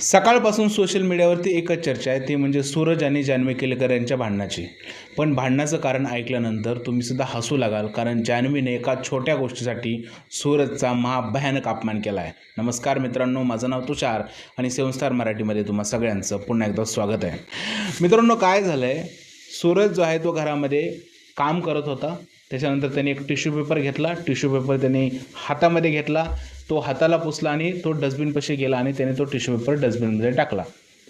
सकाळपासून सोशल मीडियावरती एकच चर्चा आहे ती म्हणजे सूरज आणि जान्हवी केलेकर यांच्या भांडणाची. पण भांडणाचं कारण ऐकल्यानंतर तुम्ही सुद्धा हसू लागाल कारण जान्हवीने एका छोट्या गोष्टीसाठी सूरजचा महाभयानक अपमान केला आहे नमस्कार मित्रांनो माझं नाव तुषार आणि सेवनस्टार मराठीमध्ये तुम्हा सगळ्यांचं पुन्हा एकदा स्वागत आहे. मित्रांनो काय झालं आहे सूरज जो आहे तो घरामध्ये काम करत होता. त्याच्यानंतर त्याने एक टिश्यू पेपर घेतला. टिश्यू पेपर त्यांनी हातामध्ये घेतला. तो हाताला पुसला आणि तो डस्टबिनपाशी गेला आणि त्याने तो टिश्यू पेपर डस्टबिनमध्ये टाकला.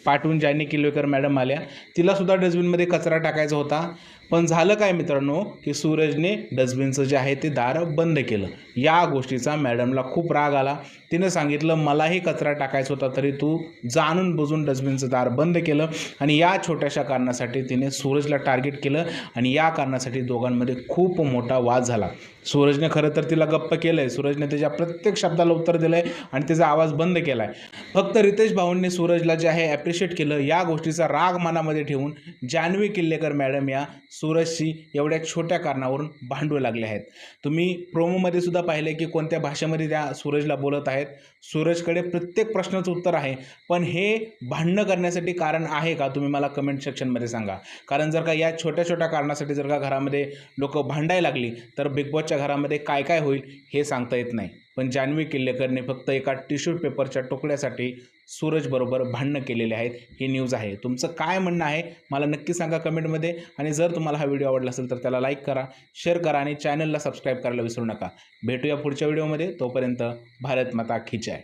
पाठवून जायनी किलोकर मॅडम आल्या तिलासुद्धा डस्टबिनमध्ये कचरा टाकायचा होता. पण झालं काय मित्रांनो की सूरजने डस्टबिनचं जे आहे ते दार बंद केलं. या गोष्टीचा मॅडमला खूप राग आला. तिनं सांगितलं मलाही कचरा टाकायचा होता तरी तू जाणून बुजून डस्टबिनचं दार बंद केलं आणि या छोट्याशा कारणासाठी तिने सूरजला टार्गेट केलं आणि या कारणासाठी दोघांमध्ये खूप मोठा वाद झाला. सूरजने खरं तर तिला गप्प केलं आहे सूरजने त्याच्या प्रत्येक शब्दाला उत्तर दिलं आहे आणि त्याचा आवाज बंद केला आहे फक्त रितेश भाऊंनी सूरजला जे आहे ॲप्रिशिएट केलं. या गोष्टीचा राग मनामध्ये ठेवून जान्हवी किल्लेकर मॅडम या सूरजशी एवढ्या छोट्या कारणावरून भांडू लागले आहेत. तुम्ही प्रोमोमध्ये सुद्धा पाहिले की कोणत्या भाषेमध्ये त्या सूरजला बोलत आहेत. सूरजकडे प्रत्येक प्रश्नाचं उत्तर आहे. पण हे भांडणं करण्यासाठी कारण आहे का? तुम्ही मला कमेंट सेक्शनमध्ये सांगा. कारण जर का या छोट्या छोट्या कारणासाठी जर का घरामध्ये लोक भांडायला लागली तर बिग बॉसच्या घरामध्ये काय काय होईल हे सांगता येत नाही. पण जान्हवी किल्लेकरने फक्त एका टिश्यू पेपरच्या तुकड्यासाठी सूरजबरोबर भांडणं केलेले आहेत ही न्यूज आहे. तुमचं काय म्हणणं आहे मला नक्की सांगा कमेंटमध्ये. आणि जर तुम्हाला हा व्हिडिओ आवडला असेल तर त्याला लाईक करा शेअर करा आणि चॅनलला सबस्क्राईब करायला विसरू नका. भेटूया पुढच्या व्हिडिओमध्ये तोपर्यंत भारत माता खिचाय